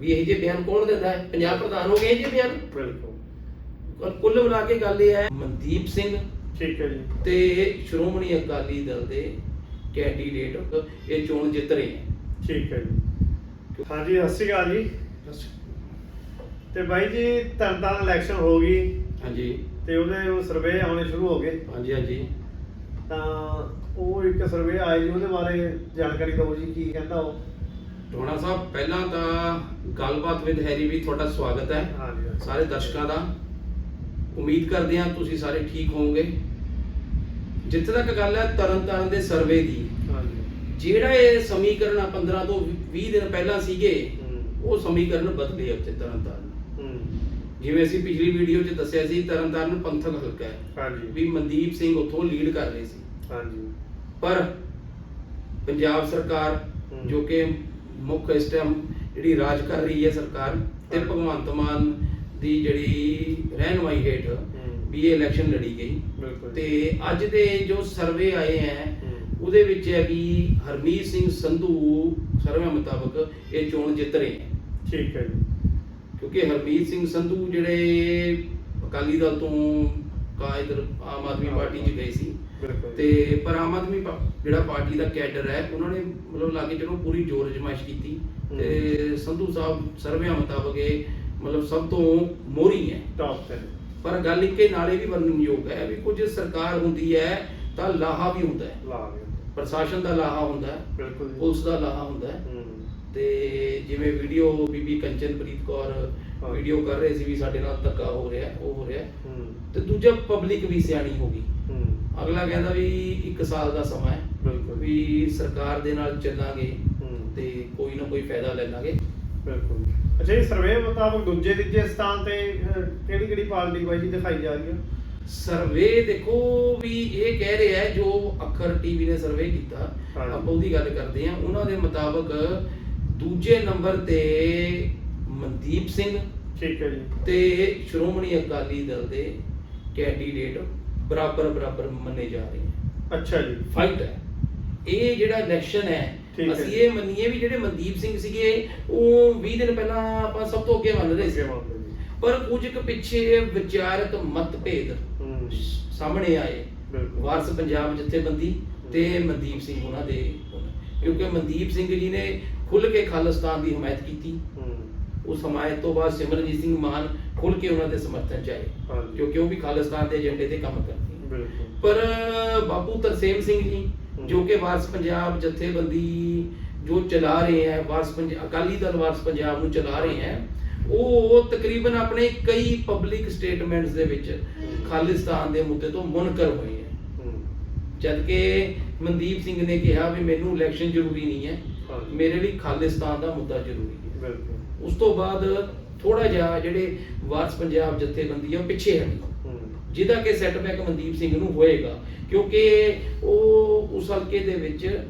ਵੀ ਇਹ ਜੇ ਬਿਆਨ ਕੌਣ ਦਿੰਦਾ ਹੈ? ਪੰਜਾਬ ਪ੍ਰਧਾਨ ਹੋ ਗਏ ਇਹ ਜੇ ਬਿਆਨ? ਬਿਲਕੁਲ। ਕੁੱਲ ਮਿਲਾ ਕੇ ਗੱਲ ਇਹ ਹੈ ਮਨਦੀਪ ਸਿੰਘ। ਠੀਕ ਹੈ ਜੀ। ਤੇ ਸ਼੍ਰੋਮਣੀ ਅਕਾਲੀ ਦਲ ਦੇ ਕੈਂਡੀਡੇਟ ਇਹ ਚੋਣ ਜਿੱਤ ਰਹੇ ਹੈ ਠੀਕ ਹੈ ਜੀ। ਹਾਂਜੀ ਸਤਿ ਸ਼੍ਰੀ ਅਕਾਲ ਜੀ। ਤੇ ਬਾਈ ਜੀ ਤਰਨਤਾਰਨ ਇਲੈਕਸ਼ਨ ਹੋ ਗਈ। ਹਾਂਜੀ। ਤੇ ਉਹਦੇ ਸਰਵੇ ਆਉਣੇ ਸ਼ੁਰੂ ਹੋ ਗਏ। ਹਾਂਜੀ ਹਾਂਜੀ। ਤਾਂ ਉਹ ਇੱਕ ਸਰਵੇ ਜੀ ਉਹਦੇ ਬਾਰੇ ਜਾਣਕਾਰੀ ਦਿਓ ਜੀ ਕੀ ਕਹਿੰਦਾ ਉਹ। ਟੋਣਾ ਸਾਹਿਬ ਪਹਿਲਾਂ ਤਾਂ ਗੱਲਬਾਤ ਵਿਦ ਹੈਰੀ ਵੀ ਤੁਹਾਡਾ ਸਵਾਗਤ ਹੈ। ਸਾਰੇ ਦਰਸ਼ਕਾਂ ਦਾ। ਉਮੀਦ ਕਰਦੇ ਹਾਂ ਤੁਸੀਂ ਸਾਰੇ ਠੀਕ ਹੋਵੋਗੇ। ਜਿੱਥੇ ਤੱਕ ਗੱਲ ਹੈ ਤਰਨਤਾਰਨ ਦੇ ਸਰਵੇ ਦੀ। ਜਿਹੜਾ ਇਹ ਸਮੀਕਰਨ ਆ 15 ਤੋਂ 20 ਦਿਨ ਪਹਿਲਾਂ ਸੀਗੇ ਉਹ ਸਮੀਕਰਨ ਬਦਲੇ ਉੱਥੇ ਤਰਨਤਾਰਨ। ਜਿਵੇਂ ਅਸੀਂ ਪਿਛਲੀ ਵੀਡੀਓ 'ਚ ਦੱਸਿਆ ਸੀ ਤਰਨਤਾਰਨ ਪੰਥਕ ਹਲਕਾ ਹੈ। ਹਾਂਜੀ। ਵੀ ਮਨਦੀਪ ਸਿੰਘ ਉੱਥੋਂ ਲੀਡ ਕਰ ਰਹੇ ਸੀ। ਹਾਂਜੀ। ਪਰ ਪੰਜਾਬ ਸਰਕਾਰ। ਜੋ ਕਿ ਮੁੱਖ ਇਸ ਟਾਈਮ ਜਿਹੜੀ ਰਾਜ ਕਰ ਰਹੀ ਹੈ ਸਰਕਾਰ ਤੇ। ਭਗਵੰਤ ਮਾਨ ਦੀ ਜਿਹੜੀ ਰਹਿਨਮਾਈ ਹੇਠ ਹੂੰ। ਵੀ ਇਹ ਇਲੈਕਸ਼ਨ ਲੜੀ ਗਈ। ਤੇ ਅੱਜ ਦੇ ਜੋ ਸਰਵੇ ਆਏ ਹੈ। ਉਹਦੇ ਵਿੱਚ ਹੈ ਵੀ ਹਰਮੀਤ ਸਿੰਘ ਸੰਧੂ ਸਰਵੇ ਮੁਤਾਬਕ ਇਹ ਚੋਣ ਜਿੱਤ ਰਹੇ ਹੈ ਠੀਕ ਹੈ ਜੀ। ਕਿਉਂਕਿ ਹਰਮੀਤ ਸਿੰਘ ਸੰਧੂ ਜਿਹੜੇ ਅਕਾਲੀ ਦਲ ਤੋਂ ਕਾਇਦ ਆਮ ਆਦਮੀ ਪਾਰਟੀ 'ਚ ਗਏ ਸੀ ਤੇ ਪਰ ਆਮ ਆਦਮੀ ਜਿਹੜਾ ਪਾਰਟੀ ਦਾ ਕੈਡਰ ਹੈ ਉਹਨਾਂ ਨੇ ਮਤਲਬ ਲਾ ਕੇ ਚਲੋ ਪੂਰੀ ਜੋਰ ਅਜਮਾਇਸ਼ ਕੀਤੀ। ਤੇ ਸੰਧੂ ਸਾਹਿਬ ਸਰਵਿਆਂ ਮੁਤਾਬਕ ਇਹ ਮਤਲਬ ਸਭ ਤੋਂ ਮੋਹਰੀ ਹੈ। ਟੌਪ ਤੇ ਪਰ ਗੱਲ ਇੱਕੇ ਨਾਲੇ ਵੀ ਵਰਣਨਯੋਗ ਹੈ ਵੀ ਕੁਝ ਸਰਕਾਰ ਹੁੰਦੀ ਹੈ ਤਾਂ ਲਾਹਾ ਵੀ ਹੁੰਦਾ ਹੈ। ਪ੍ਰਸ਼ਾਸਨ ਦਾ ਲਾਹਾ ਹੁੰਦਾ ਹੈ। ਬਿਲਕੁਲ ਪੁਲਿਸ ਦਾ ਲਾਹਾ ਹੁੰਦਾ ਹੈ। ਤੇ ਜਿਵੇਂ ਵੀਡੀਓ ਬੀਬੀ ਕੰਚਨਪ੍ਰੀਤ ਕੌਰ। ਵੀਡੀਓ ਕਰ ਰਹੇ ਸੀ ਵੀ ਸਾਡੇ ਨਾਲ ਧੱਕਾ ਹੋ ਰਿਹਾ ਉਹ ਹੋ ਰਿਹਾ। ਤੇ ਦੂਜਾ ਪਬਲਿਕ ਵੀ ਸਿਆਣੀ ਹੋ ਗਈ। ਅਗਲਾ ਕਹਿੰਦਾ ਵੀ 1 ਸਾਲ ਦਾ ਸਮਾਂ ਹੈ ਬਿਲਕੁਲ। ਵੀ ਸਰਕਾਰ ਦੇ ਨਾਲ ਚੱਲਾਂਗੇ ਤੇ ਕੋਈ ਨਾ ਕੋਈ ਫਾਇਦਾ ਲੈ ਲਾਂਗੇ। ਬਿਲਕੁਲ। ਅੱਛਾ ਇਹ ਸਰਵੇ ਮੁਤਾਬਕ ਦੂਜੇ ਤੀਜੇ ਸਥਾਨ ਤੇ ਕਿਹੜੀ ਕਿਹੜੀ ਪਾਰਟੀ ਬਾਈ ਜੀ ਦਿਖਾਈ ਜਾ ਰਹੀ ਹੈ ਸਰਵੇ ਦੇਖੋ ਵੀ ਇਹ ਕਹਿ ਰਿਹਾ ਹੈ ਜੋ ਅੱਖਰ ਟੀਵੀ ਨੇ ਸਰਵੇ ਕੀਤਾ। ਆਪਾਂ ਉਹਦੀ ਗੱਲ ਕਰਦੇ ਹਾਂ। ਉਹਨਾਂ ਦੇ ਮੁਤਾਬਕ ਦੂਜੇ ਨੰਬਰ ਤੇ ਮਨਦੀਪ ਸਿੰਘ ਠੀਕ ਹੈ ਜੀ। ਤੇ ਸ਼੍ਰੋਮਣੀ ਅਕਾਲੀ ਦਲ ਦੇ ਕੈਂਡੀਡੇਟ ਬਰਾਬਰ ਬਰਾਬਰ ਮੰਨੇ ਜਾ ਰਹੇ ਹਨ ਅੱਛਾ ਜੀ। ਫਾਈਟ ਹੈ। ਇਹ ਜਿਹੜਾ ਇਲੈਕਸ਼ਨ ਹੈ ਠੀਕ ਹੈ। ਅਸੀਂ ਇਹ ਮੰਨੀਏ ਵੀ ਜਿਹੜੇ ਮਨਦੀਪ ਸਿੰਘ ਸੀਗੇ ਉਹ 20 ਦਿਨ ਪਹਿਲਾਂ ਆਪਾਂ ਸਭ ਤੋਂ ਅੱਗੇ ਮੰਨ ਰਹੇ ਸੀ। ਪਰ ਕੁਝ ਕੁ ਪਿੱਛੇ ਵਿਚਾਰਕ ਮਤਭੇਦ ਹੂੰ। ਸਾਹਮਣੇ ਆਏ। ਬਿਲਕੁਲ। ਵਾਰਸ ਪੰਜਾਬ ਜਥੇਬੰਦੀ ਤੇ ਮਨਦੀਪ ਸਿੰਘ ਉਹਨਾਂ ਦੇ ਕਿਉਂਕਿ ਮਨਦੀਪ ਸਿੰਘ ਜੀ ਨੇ ਖੁੱਲ ਕੇ ਖਾਲਿਸਤਾਨ ਦੀ ਹਮਾਇਤ ਕੀਤੀ। ਹੂੰ। ਉਸ ਹਮਾਇਤ ਤੋਂ ਬਾਅਦ ਸਿਮਰਨਜੀਤ ਸਿੰਘ ਮਾਨ ਖੁੱਲ ਕੇ ਉਹਨਾਂ ਦੇ ਸਮਰਥਨ ਚ ਆਏ ਕਿਉਂਕਿ ਉਹ ਵੀ ਖਾਲਿਸਤਾਨ ਦੇ ਏਜੰਡੇ ਤੇ ਕੰਮ ਕਰਦੇ ਨੇ ਬਿਲਕੁਲ। ਪਰ ਬਾਪੂ ਤਰਸੇਮ ਸਿੰਘ ਜੀ। ਜੋ ਕਿ ਵਾਰਸ ਪੰਜਾਬ ਜਥੇਬੰਦੀ ਜੋ ਚਲਾ ਰਹੇ ਹੈ ਵਾਰਸ ਪੰਜਾਬ ਅਕਾਲੀ ਦਲ ਵਾਰਸ ਪੰਜਾਬ ਨੂੰ ਚਲਾ ਰਹੇ ਹੈ ਉਹ ਤਕਰੀਬਨ ਆਪਣੇ ਕਈ ਪਬਲਿਕ ਸਟੇਟਮੈਂਟਸ ਦੇ ਵਿੱਚ ਖਾਲਿਸਤਾਨ ਦੇ ਮੁੱਦੇ ਤੋਂ ਮੁਨਕਰ ਹੋਏ ਹੈ। ਜਦ ਕਿ ਮਨਦੀਪ ਸਿੰਘ ਨੇ ਕਿਹਾ ਵੀ ਮੈਨੂੰ ਇਲੈਕਸ਼ਨ ਜ਼ਰੂਰੀ ਨਹੀਂ ਹੈ। ਮੇਰੇ ਲਈ ਖਾਲਿਸਤਾਨ ਦਾ ਮੁੱਦਾ ਜ਼ਰੂਰੀ ਹੈ। ਬਿਲਕੁਲ। ਉਸ ਤੋਂ ਬਾਅਦ ਥੋੜਾ ਜਿਹਾ ਜਿਹੜੇ ਵਾਰਸ ਪੰਜਾਬ ਜਥੇਬੰਦੀ ਆ ਉਹ ਪਿੱਛੇ ਹਟੀ ਜਿਹਦਾ ਕਿ ਸੈਟਬੈਕ ਮਨਦੀਪ ਸਿੰਘ ਨੂੰ ਹੋਏਗਾ ਕਿਉਂਕਿ ਉਹ ਉਸ ਹਲਕੇ ਦੇ ਵਿੱਚ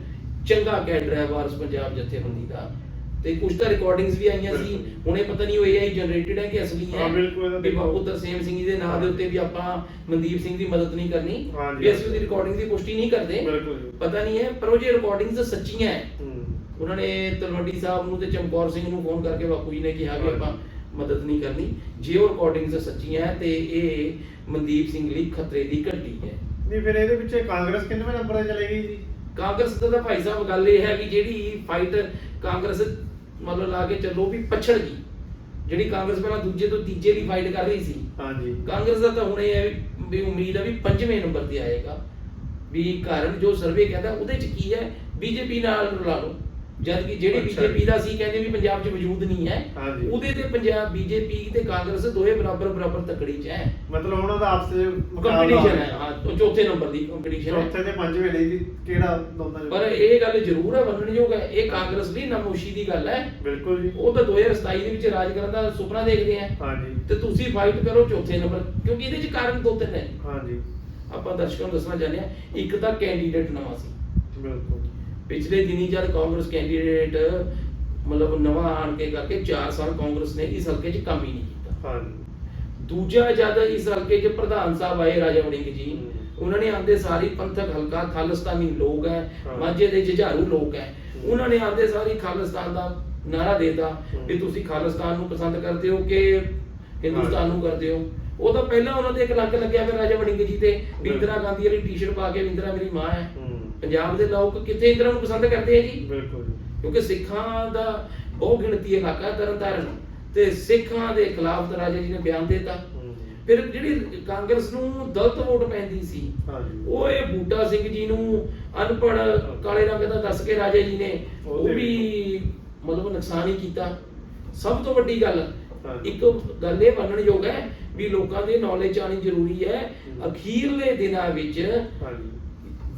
ਚੰਗਾ ਕੈਡਰ ਹੈ ਵਾਰਸ ਪੰਜਾਬ ਜਥੇਬੰਦੀ ਦਾ। ਤੇ ਕੁਝ ਤਾਂ ਰਿਕਾਰਡਿੰਗਸ ਵੀ ਆਈਆਂ ਸੀ। ਹੁਣੇ ਪਤਾ ਨਹੀਂ ਉਹ AI ਜਨਰੇਟਡ ਹੈ ਕਿ ਅਸਲੀ ਹੈ। ਵੀ। ਬਾਪੂ ਤਰਸੇਮ ਸਿੰਘ ਜੀ ਦੇ ਨਾਂ ਦੇ ਉੱਤੇ ਵੀ ਆਪਾਂ ਮਨਦੀਪ ਸਿੰਘ ਦੀ ਮਦਦ ਨਹੀਂ ਕਰਨੀ। ਵੀ ਅਸੀਂ ਉਹਦੀ ਰਿਕਾਰਡਿੰਗ ਦੀ ਪੁਸ਼ਟੀ ਨਹੀਂ ਕਰਦੇ। ਪਤਾ ਨਹੀਂ ਹੈ ਪਰ ਉਹ ਜੇ ਰਿਕਾਰਡਿੰਗਸ ਸੱਚੀਆਂ ਹੈ। ਉਹਨਾਂ ਨੇ ਤਲਵੰਡੀ ਸਾਹਿਬ ਨੂੰ ਤੇ ਚਮਕੌਰ ਸਿੰਘ ਨੂੰ ਫੋਨ ਕਰਕੇ ਬਾਪੂ ਜੀ ਨੇ ਕਿਹਾ ਕਿ ਹਾਂਜੀ। ਆਪਾਂ ਮਦਦ ਨਹੀਂ ਕਰਨੀ। ਜੇ ਉਹ ਰਿਕਾਰਡਿੰਗਸ ਸੱਚੀਆਂ ਹੈ ਤੇ ਇਹ ਮਨਦੀਪ ਸਿੰਘ ਲਈ ਖਤਰੇ ਦੀ ਘੰਟੀ ਹੈ। ਨਹੀਂ ਫਿਰ ਇਹਦੇ ਵਿੱਚ ਕਾਂਗਰਸ ਕਿੰਨਵੇਂ ਨੰਬਰ ਤੇ ਚਲੇਗੀ ਜੀ? ਕਾਂਗਰਸ ਦਾ ਤਾਂ ਭਾਈ ਸਾਹਿਬ ਗੱਲ ਇਹ ਹੈ ਕਿ ਜਿਹੜੀ ਫਾਈਟ ਕਾਂਗਰਸ ਮਤਲਬ ਲਾ ਕੇ ਚੱਲੋ ਵੀ ਪਛੜ ਗਈ। ਜਿਹੜੀ ਕਾਂਗਰਸ ਪਹਿਲਾਂ ਦੂਜੇ ਤੋਂ ਤੀਜੇ ਦੀ ਫਾਈਟ ਕਰ ਰਹੀ ਸੀ। ਹਾਂਜੀ। ਕਾਂਗਰਸ ਦਾ ਤਾਂ ਹੁਣ ਇਹ ਹੈ ਵੀ- ਵੀ ਉਮੀਦ ਹੈ ਵੀ ਪੰਜਵੇਂ ਨੰਬਰ ਤੇ ਆਏਗਾ। ਵੀ ਕਾਰਨ ਜੋ ਸਰਵੇ ਕਹਿੰਦਾ ਉਹਦੇ ਚ ਕੀ ਹੈ? ਬੀਜੇਪੀ ਨਾਲ ਰਲਾ ਲਓ। ਜਦ ਕਿ ਜਿਹੜੀ ਅੱਛਾ। ਬੀਜੇਪੀ ਦਾ ਸੀ ਕਹਿੰਦੇ ਵੀ ਪੰਜਾਬ 'ਚ ਵਜੂਦ ਨਹੀਂ ਹੈ ਹਾਂਜੀ। ਉਹਦੇ ਤੇ ਪੰਜਾਬ ਬੀਜੇਪੀ ਤੇ ਕਾਂਗਰਸ ਦੋਏ ਬਰਾਬਰ ਬਰਾਬਰ ਤਕੜੀ 'ਚ ਹੈ। ਮਤਲਬ ਉਹਨਾਂ ਦਾ ਆਪਸ ਵਿੱਚ ਕੰਪੀਟੀਸ਼ਨ ਹੈ ਹਾਂ ਉਹ ਚੌਥੇ ਨੰਬਰ ਦੀ ਕੰਪੀਟੀਸ਼ਨ ਹੈ। ਚੌਥੇ ਤੇ ਪੰਜਵੇਂ ਲਈ ਜੀ ਕਿਹੜਾ ਦੋਨਾਂ ਪਰ ਇਹ ਗੱਲ ਜ਼ਰੂਰ ਹੈ ਮੰਨਣਯੋਗ ਹੈ ਇਹ ਕਾਂਗਰਸ ਲਈ ਨਮੋਸ਼ੀ ਦੀ ਗੱਲ ਹੈ। ਬਿਲਕੁਲ ਜੀ। ਉਹ ਤਾਂ 2027 ਦੇ ਵਿੱਚ ਰਾਜ ਕਰਨ ਦਾ ਸੁਪਨਾ ਦੇਖਦੇ ਆ ਹਾਂਜੀ। ਤੇ ਤੁਸੀਂ ਫਾਈਟ ਕਰੋ ਚੌਥੇ ਨੰਬਰ ਕਿਉਂਕਿ ਇਹਦੇ 'ਚ ਕਾਰਨ ਦੋ ਤਿੰਨ ਹੈ। ਹਾਂਜੀ। ਆਪਾਂ ਦਰਸ਼ਕਾਂ ਨੂੰ ਦੱਸਣਾ ਚਾਹੁੰਦੇ ਆ ਇੱਕ ਤਾਂ ਕੈਂਡੀਡੇਟ ਨਵਾਂ ਸੀ। ਬਿਲਕੁਲ। ਪਿਛਲੇ ਦਿਨੀ ਜਦ ਕਾਂਗਰਸ ਕੈਂਡੀਡੇਟ ਮਤਲਬ ਨਵਾਂ ਆਣ ਕੇ ਕਰਕੇ 4 ਸਾਲ ਕਾਂਗਰਸ ਨੇ ਇਸ ਹਲਕੇ 'ਚ ਕੰਮ ਹੀ ਨਹੀਂ ਕੀਤਾ। ਹਾਂਜੀ। ਦੂਜਾ ਜਦ ਇਸ ਹਲਕੇ 'ਚ ਪ੍ਰਧਾਨ ਸਾਹਿਬ ਆਏ ਰਾਜਾ ਵੜਿੰਗ ਜੀ। ਉਹਨਾਂ ਨੇ ਆਂਦੇ ਸਾਰੀ ਪੰਥਕ ਹਲਕਾ ਖਾਲਿਸਤਾਨੀ ਲੋਕ ਹੈ। ਮਾਝੇ ਦੇ ਜੁਝਾਰੂ ਲੋਕ ਹੈ। ਉਹਨਾਂ ਨੇ ਆਂਦੇ ਸਾਰੀ ਖਾਲਿਸਤਾਨ ਦਾ ਨਾਰਾ ਦੇਤਾ ਵੀ ਤੁਸੀਂ ਖਾਲਿਸਤਾਨ ਨੂੰ ਪਸੰਦ ਕਰਦੇ ਹੋ ਕਿ ਹਿੰਦੁਸਤਾਨ ਨੂੰ ਕਰਦੇ ਹੋ? ਉਹ ਤਾਂ ਪਹਿਲਾਂ ਉਹਨਾਂ ਦੇ ਇੱਕ ਲੱਕ ਲੱਗਿਆ ਫਿਰ ਰਾਜਾ ਵੜਿੰਗ ਜੀ ਤੇ ਵੀ ਇੰਦਰਾ ਗਾਂਧੀ ਵਾਲੀ ਟੀ-ਸ਼ਰਟ ਪਾ ਕੇ ਵੀ ਇੰਦਰਾ ਮੇਰੀ ਮਾਂ ਹੂੰ। ਪੰਜਾਬ ਦੇ ਲੋਕ ਕਿੱਥੇ ਇੰਦਰਾ ਨੂੰ ਪਸੰਦ ਕਰਦੇ ਆ ਜੀ? ਬਿਲਕੁਲ ਕਿਉਂਕਿ ਸਿੱਖਾਂ ਦਾ ਬਹੁ ਗਿਣਤੀ ਇਲਾਕਾ ਤਰਨਤਾਰਨ ਤੇ ਸਿੱਖਾਂ ਦੇ ਖਿਲਾਫ ਤਾਂ ਰਾਜਾ ਜੀ ਨੇ ਬਿਆਨ ਦਿੱਤਾ। ਫਿਰ ਜਿਹੜੀ ਕਾਂਗਰਸ ਨੂੰ ਦਲਤ ਵੋਟ ਪੈਂਦੀ ਸੀ ਉਹ ਇਹ ਬੂਟਾ ਸਿੰਘ ਜੀ ਨੂੰ ਅਨਪੜ ਕਾਲੇ ਰੰਗ ਦਾ ਦੱਸ ਕੇ ਰਾਜਾ ਜੀ ਨੇ ਉਹ ਵੀ ਮਤਲਬ ਨੁਕਸਾਨ ਹੀ ਕੀਤਾ। ਸਭ ਤੋਂ ਵੱਡੀ ਗੱਲ। ਇੱਕ ਗੱਲ ਇਹ ਮੰਨਣਯੋਗ ਹੈ ਵੀ ਲੋਕਾਂ ਦੀ ਨੌਲੇਜ ਆਣੀ ਜ਼ਰੂਰੀ ਹੈ। ਅਖੀਰਲੇ ਦਿਨਾਂ ਵਿੱਚ ਹਾਂਜੀ।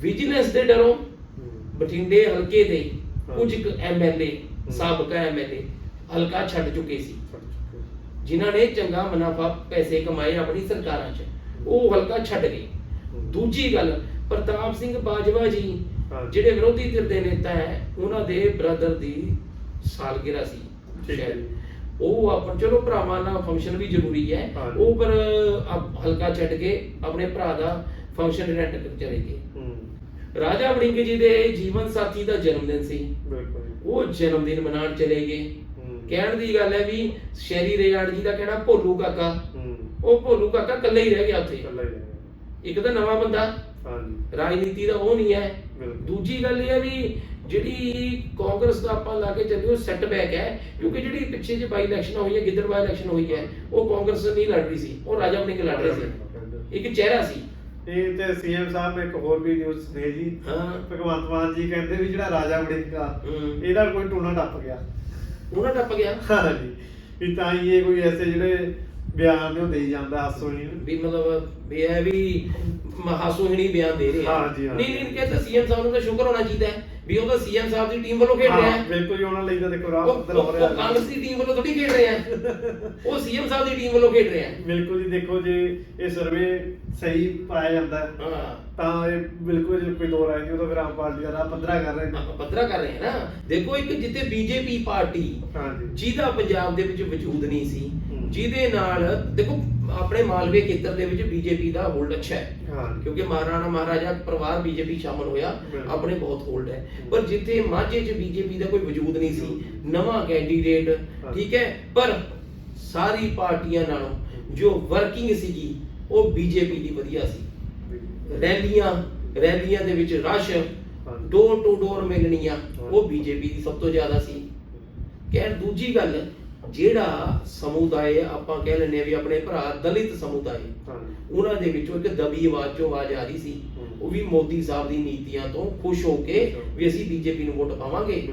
ਵਿਜੀਲੈਂਸ ਦੇ ਡਰੋਂ ਬਠਿੰਡੇ ਹਲਕੇ ਦੇ। ਕੁਝ ਕੁ ਐਮਐਲਏ ਸਾਬਕਾ ਐਮਐਲਏ ਹਲਕਾ ਛੱਡ ਚੁੱਕੇ ਸੀ। ਜਿਨ੍ਹਾਂ ਨੇ ਚੰਗਾ ਮੁਨਾਫਾ ਪੈਸੇ ਕਮਾਏ ਆਪਣੀ ਸਰਕਾਰਾਂ 'ਚ ਉਹ ਹਲਕਾ ਛੱਡ ਗਏ। ਦੂਜੀ ਗੱਲ ਪ੍ਰਤਾਪ ਸਿੰਘ ਬਾਜਵਾ ਜੀ। ਜਿਹੜੇ ਵਿਰੋਧੀ ਧਿਰ ਦੇ ਨੇਤਾ ਹੈ ਉਹਨਾਂ ਦੇ ਬ੍ਰਦਰ ਦੀ ਸਾਲਗਿਰਾ ਸੀ ਠੀਕ ਹੈ। ਉਹ ਆਪਾਂ ਚਲੋ ਭਰਾਵਾਂ ਨਾਲ ਫੰਕਸ਼ਨ ਵੀ ਜ਼ਰੂਰੀ ਹੈ। ਉਹ ਪਰ ਹਲਕਾ ਛੱਡ ਕੇ ਆਪਣੇ ਭਰਾ ਦਾ ਫੰਕਸ਼ਨ ਅਟੈਂਡ ਕਰ ਚਲੇ ਗਏ ਰਾਜਾ ਵੜਿੰਗ ਜੀ ਦੇ ਜੀਵਨ ਸਾਥੀ ਦਾ ਜਨਮ ਦਿਨ ਸੀ। ਬਿਲਕੁਲ। ਉਹ ਜਨਮ ਦਿਨ ਮਨਾਉਣ ਚਲੇ ਗਏ। ਕਹਿਣ ਦੀ ਗੱਲ ਹੈ ਵੀ ਸ਼ੈਰੀ ਰੇਆੜ ਜੀ ਦਾ ਕਹਿਣਾ ਭੋਲੂ ਕਾਕਾ। ਉਹ ਭੋਲੂ ਕਾਕਾ ਇਕੱਲਾ ਹੀ ਰਹਿ ਗਿਆ ਉੱਥੇ। ਇਕੱਲਾ ਹੀ ਰਹਿ ਗਿਆ। ਇੱਕ ਤਾਂ ਨਵਾਂ ਬੰਦਾ। ਹਾਂਜੀ। ਰਾਜਨੀਤੀ ਦਾ ਉਹ ਨਹੀਂ ਹੈ। ਦੂਜੀ ਗੱਲ ਇਹ ਹੈ ਵੀ ਜਿਹੜੀ ਕਾਂਗਰਸ ਦਾ ਆਪਾਂ ਲਾ ਕੇ ਚੱਲਿਓ ਸੈਟਬੈਕ ਹੈ। ਕਿਉਂਕਿ ਜਿਹੜੀ ਪਿੱਛੇ ਜੇ ਬਾਈ ਇਲੈਕਸ਼ਨ ਹੋਈ ਹੈ ਗਿੱਦੜਵਾ ਇਲੈਕਸ਼ਨ ਹੋਈ ਹੈ ਉਹ ਕਾਂਗਰਸ ਨਹੀਂ ਲੜ ਰਹੀ ਸੀ। ਉਹ ਰਾਜਾ ਵੜਿੰਗ ਲੜ ਰਹੇ ਸੀ। ਇੱਕ ਚਿਹਰਾ ਸੀ। ਇਹ ਤੇ ਸੀਐਮ ਸਾਹਿਬ ਨੇ ਇੱਕ ਹੋਰ ਵੀ ਨਿਊਜ਼ ਦੇ ਜੀ। ਹਾਂ। ਭਗਵੰਤ ਮਾਨ ਜੀ ਕਹਿੰਦੇ ਵੀ ਜਿਹੜਾ ਰਾਜਾ ਵੜਿੰਗਾ ਹੂੰ। ਇਹਦਾ ਕੋਈ ਟੂਣਾ ਟੱਪ ਗਿਆ। ਉਹਨਾਂ ਟੱਪ ਗਿਆ? ਹਾਂਜੀ ਵੀ ਤਾਂ ਹੀ ਇਹ ਕੋਈ ਐਸੇ ਜਿਹੜੇ ਬਿਆਨ ਨੇ ਦੇਈ ਜਾਂਦਾ ਹਾਸੋਹੀਣ। ਵੀ ਮਤਲਬ ਵੀ ਇਹ ਵੀ ਹਾਸੋਹੀਣੀ ਬਿਆਨ ਦੇ ਰਹੇ ਹਾਂਜੀ। ਨਹੀਂ ਨਹੀਂ ਕਹਿੰਦਾ ਸੀਐਮ ਸਾਹਿਬ ਨੂੰ ਤਾਂ ਸ਼ੁਕਰ ਹੋਣਾ ਚਾਹੀਦਾ ਹੈ। ਵੀ ਉਹ ਤਾਂ ਸੀਐਮ ਸਾਹਿਬ ਦੀ ਟੀਮ ਵੱਲੋਂ ਖੇਡ ਰਿਹਾ ਹਾਂ। ਹੈ ਬਿਲਕੁਲ ਜੀ ਉਹਨਾਂ ਲਈ ਤਾਂ ਦੇਖੋ ਰਾਹ ਉਹ ਹੋ ਉਹ- ਰਿਹਾ ਉਹ ਕਾਂਗਰਸ ਦੀ ਟੀਮ ਵੱਲੋਂ ਥੋੜੀ ਖੇਡ ਰਹੇ ਆ। ਉਹ ਸੀਐਮ ਸਾਹਿਬ ਦੀ ਟੀਮ ਵੱਲੋਂ ਖੇਡ ਰਹੇ ਆ ਬਿਲਕੁਲ ਜੀ ਦੇਖੋ ਜੇ ਇਹ ਸਰਵੇ ਸਹੀ ਪਾਇਆ ਜਾਂਦਾ ਹੈ, ਹਾਂ। ਤਾਂ ਇਹ ਬਿਲਕੁਲ ਜੀ ਕੋਈ ਦੋ ਰਾਏ ਨਹੀਂ ਉਹ ਤਾਂ ਫਿਰ ਆਮ ਪਾਰਟੀ ਦਾ ਰਾਹ ਪੱਧਰਾ ਕਰ ਰਹੇ ਨੇ। ਆਪਾਂ ਪੱਧਰਾ ਕਰ ਰਹੇ ਹਾਂ ਨਾ। ਦੇਖੋ ਇੱਕ ਜਿੱਤੇ ਬੀਜੇਪੀ ਪਾਰਟੀ ਹਾਂਜੀ ਜਿਹਦਾ ਪੰਜਾਬ ਦੇ ਵਿੱਚ ਵਜੂਦ ਨਹੀਂ ਸੀ ਹੂੰ। ਜਿਹਦੇ ਨਾਲ ਦੇਖੋ ਆਪਣੇ ਮਾਲਵੇ ਖੇਤਰ ਦੇ ਵਿੱਚ ਬੀਜੇਪੀ ਦਾ ਹੋਲਡ ਅੱਛਾ ਹੈ। ਹਾਂਜੀ ਕਿਉਂਕਿ ਮਹਾਰਾਣਾ ਮਹਾਰਾਜਾ ਪਰਿਵਾਰ ਬੀਜੇਪੀ ਸ਼ਾਮਲ ਹੋਇਆ। ਆਪਣੇ ਬਹੁਤ ਹੋਲਡ ਹੈ। ਪਰ ਜਿੱਥੇ ਮਾਝੇ 'ਚ ਬੀਜੇਪੀ ਦਾ ਕੋਈ ਵਜੂਦ ਨਹੀਂ ਸੀ ਨਵਾਂ ਕੈਂਡੀਡੇਟ। ਠੀਕ ਹੈ ਪਰ ਸਾਰੀ ਪਾਰਟੀਆਂ ਨਾਲੋਂ ਜੋ ਵਰਕਿੰਗ ਸੀਗੀ ਉਹ ਬੀਜੇਪੀ ਦੀ ਵਧੀਆ ਸੀ ਰੈਲੀਆਂ ਰੈਲੀਆਂ ਦੇ ਵਿੱਚ ਰਸ਼। ਡੋਰ ਟੂ ਡੋਰ ਮਿਲਣੀਆਂ। ਉਹ ਬੀਜੇਪੀ ਦੀ ਸਭ ਤੋਂ ਜ਼ਿਆਦਾ ਸੀ ਕਹਿਣ ਦੂਜੀ ਗੱਲ ਜਿਹੜਾ ਸਮੁਦਾਇ ਆਪਾਂ ਕਹਿ ਲੈਂਦੇ ਆ ਵੀ ਆਪਣੇ ਭਰਾ ਦਲਿਤ ਸਮੁਦਾਇ ਉਹਨਾਂ ਦੇ ਵਿੱਚੋਂ ਇੱਕ ਦਬੀ ਆਵਾਜ਼ ਚੋਂ ਆਵਾਜ਼ ਆ ਰਹੀ ਸੀ। ਉਹ ਵੀ ਮੋਦੀ ਸਾਹਿਬ ਦੀ ਨੀਤੀਆਂ ਤੋਂ ਖੁਸ਼ ਹੋ ਕੇ ਵੀ ਅਸੀਂ ਬੀਜੇਪੀ ਨੂੰ ਵੋਟ ਪਾਵਾਂਗੇ।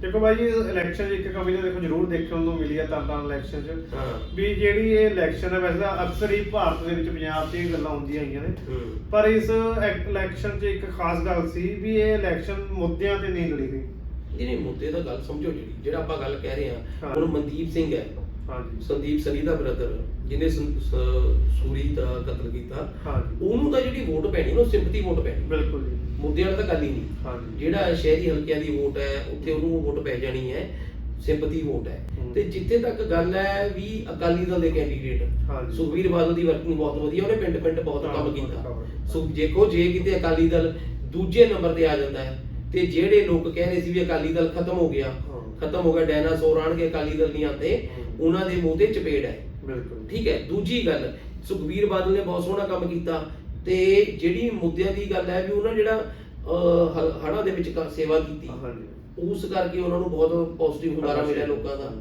ਦੇਖੋ ਭਾਈ ਜੀ ਇਲੈਕਸ਼ਨ ਇੱਕ ਕਮੀ ਤਾਂ ਦੇਖੋ ਜ਼ਰੂਰ ਦੇਖਣ ਨੂੰ ਮਿਲੀ ਹੈ ਤਾਂ ਤਾਂ ਇਲੈਕਸ਼ਨ 'ਚ। ਵੀ ਜਿਹੜੀ ਇਹ ਇਲੈਕਸ਼ਨ ਹੈ ਵੈਸੇ ਤਾਂ ਅਕਸਰ ਹੀ ਭਾਰਤ ਦੇ ਵਿੱਚ ਪੰਜਾਬ 'ਚ ਇਹ ਗੱਲਾਂ ਹੁੰਦੀਆਂ ਆਈਆਂ ਨੇ। ਪਰ ਇਸ ਇਲੈਕਸ਼ਨ 'ਚ ਇੱਕ ਖਾਸ ਗੱਲ ਸੀ ਵੀ ਇਹ ਇਲੈਕਸ਼ਨ ਮੁੱਦਿਆਂ ਤੇ ਨਹੀਂ ਲੜੀ ਗਈ। ਜਿਹੜੀ ਮੁੱਦੇ ਦਾ ਗੱਲ ਸਮਝੋ ਜਿਹੜੀ ਜਿਹੜਾ ਆਪਾਂ ਗੱਲ ਕਹਿ ਰਹੇ ਹਾਂ। ਹੁਣ ਮਨਦੀਪ ਸਿੰਘ ਹੈ। ਹਾਂਜੀ। ਸੰਦੀਪ ਸਰੀ ਦਾ ਬ੍ਰਦਰ ਜਿਹਨੇ ਸੂਰੀ ਦਾ ਕਤਲ ਕੀਤਾ। ਹਾਂਜੀ। ਉਹਨੂੰ ਤਾਂ ਜਿਹੜੀ ਵੋਟ ਪੈਣੀ ਉਹਨੂੰ ਸਿੰਪਥੀ ਵੋਟ ਪੈਣੀ। ਬਿਲਕੁਲ ਜੀ। ਮੁੱਦੇ ਵਾਲਾ ਤਾਂ ਗੱਲ ਹੀ ਨਹੀਂ। ਹਾਂਜੀ। ਜਿਹੜਾ ਸ਼ਹਿਰੀ ਹਲਕਿਆਂ ਦੀ ਵੋਟ ਹੈ ਉੱਥੇ ਉਹਨੂੰ ਵੋਟ ਪੈ ਜਾਣੀ ਹੈ ਸਿੰਪਥੀ ਵੋਟ ਹੈ। ਤੇ ਜਿੱਥੇ ਤੱਕ ਗੱਲ ਹੈ ਵੀ ਅਕਾਲੀ ਦਲ ਦੇ ਕੈਂਡੀਡੇਟ ਹਾਂਜੀ। ਸੁਖਵੀਰ ਬਾਦਲ ਦੀ ਵਰਕਿੰਗ ਬਹੁਤ ਵਧੀਆ ਉਹਨੇ ਪਿੰਡ ਪਿੰਡ ਬਹੁਤ ਕੰਮ ਕੀਤਾ। ਸੋ ਜੇਕੋ ਜੇ ਕਿਤੇ ਅਕਾਲੀ ਦਲ ਦੂਜੇ ਨੰਬਰ ਤੇ ਆ ਜਾਂਦਾ ਹੈ ਤੇ ਜਿਹੜੇ ਲੋਕ ਕਹਿ ਰਹੇ ਸੀ ਵੀ ਅਕਾਲੀ ਦਲ ਖਤਮ ਹੋ ਗਿਆ। ਖਤਮ ਹੋ ਗਿਆ ਡਾਇਨਾਸੌਰ ਆਣਗੇ ਅਕਾਲੀ ਦਲ ਨਹੀਂ ਆਉਂਦੇ। ਉਹਨਾਂ ਦੇ ਮੂੰਹ ਤੇ ਚਪੇੜ ਹੈ ਬਿਲਕੁਲ। ਠੀਕ ਹੈ ਦੂਜੀ ਗੱਲ ਸੁਖਵੀਰ ਬਾਦਲ ਨੇ ਬਹੁਤ ਸੋਹਣਾ ਕੰਮ ਕੀਤਾ ਤੇ ਜਿਹੜੀ ਮੁੱਦਿਆਂ ਦੀ ਗੱਲ ਹੈ ਵੀ ਉਹਨਾਂ ਜਿਹੜਾ ਹੜਾ ਦੇ ਵਿੱਚ ਸੇਵਾ ਕੀਤੀ ਉਸ ਕਰਕੇ ਉਹਨਾਂ ਨੂੰ ਬਹੁਤ ਪੋਜ਼ਿਟਿਵ ਹੁੰਗਾਰਾ ਮਿਲਿਆ ਲੋਕਾਂ ਦਾ।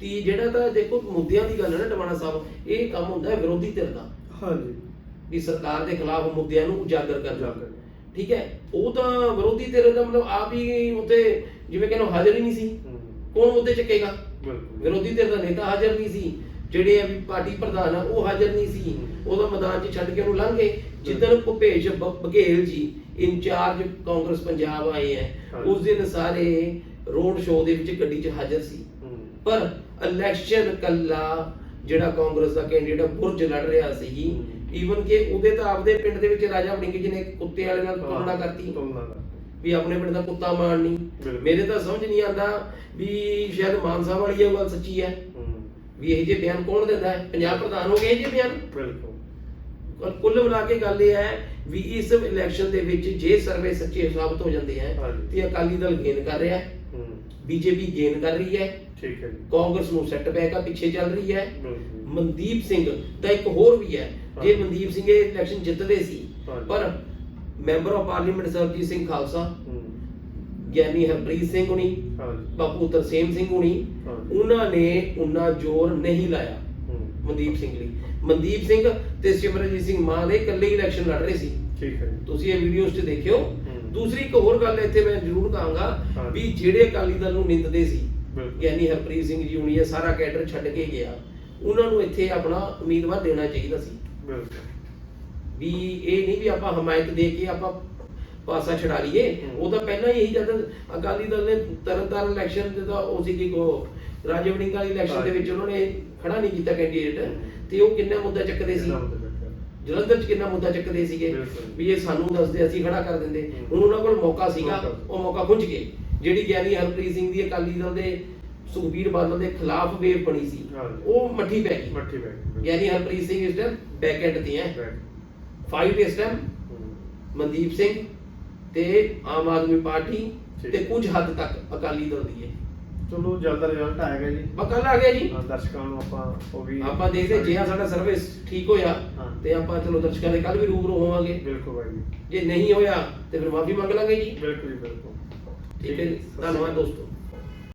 ਤੇ ਜਿਹੜਾ ਤਾਂ ਦੇਖੋ ਮੁੱਦਿਆਂ ਦੀ ਗੱਲ ਹੈ ਨਾ ਟਵਾਣਾ ਸਾਹਿਬ ਇਹ ਕੰਮ ਹੁੰਦਾ ਹੈ ਵਿਰੋਧੀ ਧਿਰ ਦਾ। ਹਾਂਜੀ। ਵੀ ਸਰਕਾਰ ਦੇ ਖਿਲਾਫ ਮੁੱਦਿਆਂ ਨੂੰ ਉਜਾਗਰ ਕਰਨਾ। ਉਜਾਗਰ। ਠੀਕ ਹੈ? ਉਹ ਤਾਂ ਵਿਰੋਧੀ ਧਿਰ ਦਾ ਮਤਲਬ ਆਪ ਹੀ ਉੱਤੇ ਜਿਵੇਂ ਕਹਿੰਦੇ ਹਾਜ਼ਰ ਹੀ ਨਹੀਂ ਸੀ। ਕੌਣ ਮੁੱਦੇ ਚੱਕੇਗਾ? ਵਿਰੋਧੀ ਧਿਰ ਦਾ ਨੇਤਾ ਹਾਜ਼ਰ ਨਹੀਂ ਸੀ। ਜਿਹੜੇ ਆ ਵੀ ਪਾਰਟੀ ਪ੍ਰਧਾਨ ਆ ਉਹ ਹਾਜ਼ਰ ਨਹੀਂ ਸੀ। ਉਹਦਾ ਮੈਦਾਨ 'ਚ ਛੱਡ ਕੇ ਉਹਨੂੰ ਲੰਘ ਗਏ। ਜਿੱਦਣ ਭੁਪੇਸ਼ ਬਘੇਲ ਜੀ ਇੰਚਾਰਜ ਕਾਂਗਰਸ ਪੰਜਾਬ ਆਏ ਹੈ ਹਾਂਜੀ। ਉਸ ਦਿਨ ਸਾਰੇ ਰੋਡ ਸ਼ੋਅ ਦੇ ਵਿੱਚ ਗੱਡੀ 'ਚ ਹਾਜ਼ਰ ਸੀ। ਪਰ ਇਲੈਕਸ਼ਨ ਕੱਲਾ ਜਿਹੜਾ ਕਾਂਗਰਸ ਦਾ ਕੈਂਡੀਡੇਟ ਬੁਰਜ ਲੜ ਰਿਹਾ ਸੀ। ਈਵਨ ਕਿ ਉਹਦੇ ਤਾਂ ਆਪਦੇ ਪਿੰਡ ਦੇ ਵਿੱਚ ਰਾਜਾ ਵੜਿੰਗ ਜੀ ਨੇ ਕੁੱਤੇ ਵਾਲੇ ਨਾਲ ਤੁਲਨਾ ਕਰਤੀ। ਤੁਲਨਾ ਵੀ ਆਪਣੇ ਪਿੰਡ ਦਾ ਕੁੱਤਾ ਮਾਰਨੀ। ਬਿਲਕੁਲ। ਮੇਰੇ ਤਾਂ ਸਮਝ ਨਹੀਂ ਆਉਂਦਾ ਵੀ ਸ਼ਾਇਦ ਮਾਨ ਸਾਹਿਬ ਵਾਲੀ ਇਹ ਗੱਲ ਸੱਚੀ ਹੈ। ਵੀ ਇਹ ਜੇ ਬਿਆਨ ਕੌਣ ਦਿੰਦਾ ਹੈ? ਪੰਜਾਬ ਪ੍ਰਧਾਨ ਹੋ ਗਏ ਇਹ ਜੇ ਬਿਆਨ? ਬਿਲਕੁਲ। ਕੁੱਲ ਮਿਲਾ ਕੇ ਗੱਲ ਇਹ ਹੈ ਵੀ ਇਸ ਇਲੈਕਸ਼ਨ ਦੇ ਵਿੱਚ ਜੇ ਸਰਵੇ ਸੱਚੇ ਸਾਬਤ ਹੋ ਜਾਂਦੇ ਹੈ। ਤੇ ਅਕਾਲੀ ਦਲ ਗੇਨ ਕਰ ਰਿਹਾ ਹੈ। ਬੀਜੇਪੀ ਗੇਨ ਕਰ ਰਹੀ ਹੈ। ਠੀਕ ਹੈ ਕਾਂਗਰਸ ਨੂੰ ਸੈੱਟ ਬੈਕ ਆ ਪਿੱਛੇ ਚੱਲ ਰਹੀ ਹੈ। ਮਨਦੀਪ ਸਿੰਘ ਦਾ ਇੱਕ ਹੋਰ ਵੀ ਹੈ। ਜੇ। ਮਨਦੀਪ ਸਿੰਘ ਇਹ ਇਲੈਕਸ਼ਨ ਜਿੱਤਦੇ ਸੀ। ਪਰ member of parliament Surjit Singh Khalsa Giani Harpreet Singh ਹੁਣੀ ਬਾਪੂ ਤਰਸੇਮ ਸਿੰਘ ਹੁਣੀ। ਉਹਨਾਂ ਨੇ ਉਹਨਾਂ ਜ਼ੋਰ ਨਹੀਂ ਲਾਇਆ ਮਨਦੀਪ ਸਿੰਘ ਲਈ ਮਨਦੀਪ ਸਿੰਘ ਤੇ ਸਿਮਰਜੀਤ ਸਿੰਘ ਮਾਨ ਇਹ ਇਕੱਲੇ ਇਲੈਕਸ਼ਨ ਲੜ ਰਹੇ ਸੀ ਠੀਕ ਹੈ ਜੀ ਤੁਸੀਂ ਇਹ ਵੀਡੀਓਜ਼ 'ਚ ਦੇਖਿਓ। ਦੂਸਰੀ ਇੱਕ ਹੋਰ ਗੱਲ ਇੱਥੇ ਮੈਂ ਜ਼ਰੂਰ ਕਹਾਂਗਾ। ਵੀ ਜਿਹੜੇ ਅਕਾਲੀ ਦਲ ਨੂੰ ਨਿੰਦਦੇ ਸੀ। ਗਿਆਨੀ ਹਰਪ੍ਰੀਤ ਸਿੰਘ ਜੀ ਹੁਣੀ ਇਹ ਸਾਰਾ ਕੈਡਰ ਛੱਡ ਕੇ ਗਿਆ ਉਹਨਾਂ ਨੂੰ ਇੱਥੇ ਆਪਣਾ ਉਮੀਦਵਾਰ ਦੇਣਾ ਚਾਹੀਦਾ ਸੀ ਬਿਲਕੁਲ ਵੀ ਇਹ ਨਹੀਂ ਵੀ ਆਪਾਂ ਹਮਾਇਤ ਦੇ ਕੇ ਆਪਾਂ ਪਾਸਾ ਛਡਾ ਲਈਏ ਹਮ। ਉਹ ਤਾਂ ਪਹਿਲਾਂ ਹੀ ਇਹੀ ਜਦ ਅਕਾਲੀ ਦਲ ਨੇ ਤਰਨਤਾਰਨ ਇਲੈਕਸ਼ਨ ਜਦੋਂ ਉਹ ਸੀ ਕਿ ਕੋ ਰਾਜੇ ਵੜਿੰਗ ਵਾਲੀ ਇਲੈਕਸ਼ਨ ਦੇ ਵਿੱਚ ਉਹਨਾਂ ਨੇ ਖੜਾ ਨਹੀਂ ਕੀਤਾ ਕੈਂਡੀਡੇਟ ਹਮ। ਤੇ ਉਹ ਕਿੰਨਾ ਮੁੱਦਾ ਚੱਕਦੇ ਸੀ? ਜਲੰਧਰ ਚ ਕਿੰਨਾ ਮੁੱਦਾ ਚੱਕਦੇ ਸੀਗੇ ਬਿਲਕੁਲ। ਵੀ ਇਹ ਸਾਨੂੰ ਦੱਸਦੇ ਅਸੀਂ ਖੜਾ ਕਰ ਦਿੰਦੇ ਹਮ। ਹੁਣ ਉਹਨਾਂ ਕੋਲ ਮੌਕਾ ਸੀਗਾ ਮੌਕਾ। ਉਹ ਮੌਕਾ ਖੁੰਝ ਗਏ ਜਿਹੜੀ ਗਿਆਨੀ ਹਰਪ੍ਰੀਤ ਸਿੰਘ ਦੀ ਅਕਾਲੀ ਦਲ ਦੇ ਸੁਖਬੀਰ ਬਾਦਲ ਦੇ ਖਿਲਾਫ ਵੇਵ ਬਣੀ ਸੀ। ਹਾਂਜੀ। ਉਹ ਮੱਠੀ ਪੈ ਗਈ। ਮੱਠੀ ਬੈਗ ਗਿਆਨੀ ਹਰਪ੍ਰੀਤ ਸਿੰਘ ਇਸ ਟਾਈਮ ਬੈਕ ਐਂਡ ਤੇ ਹੈ। ਫਾਈਟ ਇਸ ਟਾਈਮ ਮਨਦੀਪ ਸਿੰਘ ਤੇ ਆਮ ਆਦਮੀ ਪਾਰਟੀ ਠੀਕ। ਤੇ ਕੁਝ ਹੱਦ ਤੱਕ ਅਕਾਲੀ ਦਲ ਦੀ ਹੈ। ਚਲੋ ਜਲਦ ਰਿਜ਼ਲਟ ਆਏਗਾ ਜੀ। ਬਕਲ ਆ ਗਿਆ ਜੀ। ਹਾਂ, ਦਰਸ਼ਕਾਂ ਨੂੰ ਆਪਾਂ ਉਹ ਵੀ ਆਪਾਂ ਦੇਖਦੇ ਜੇ ਆ ਸਾਡਾ ਸਰਵਿਸ ਠੀਕ ਹੋਇਆ ਹਾਂ। ਤੇ ਆਪਾਂ ਚਲੋ ਦਰਸ਼ਕਾਂ ਦੇ ਕੱਲ ਵੀ ਰੂਬਰੂ ਹੋਵਾਂਗੇ। ਬਿਲਕੁਲ ਬਾਈ ਜੀ। ਜੇ ਨਹੀਂ ਹੋਇਆ ਤੇ ਫਿਰ ਮਾਫੀ ਮੰਗ ਲਾਂਗੇ ਜੀ। ਬਿਲਕੁਲ ਜੀ ਬਿਲਕੁਲ। ਠੀਕ ਹੈ ਜੀ। ਧੰਨਵਾਦ। ਦੋਸਤੋ।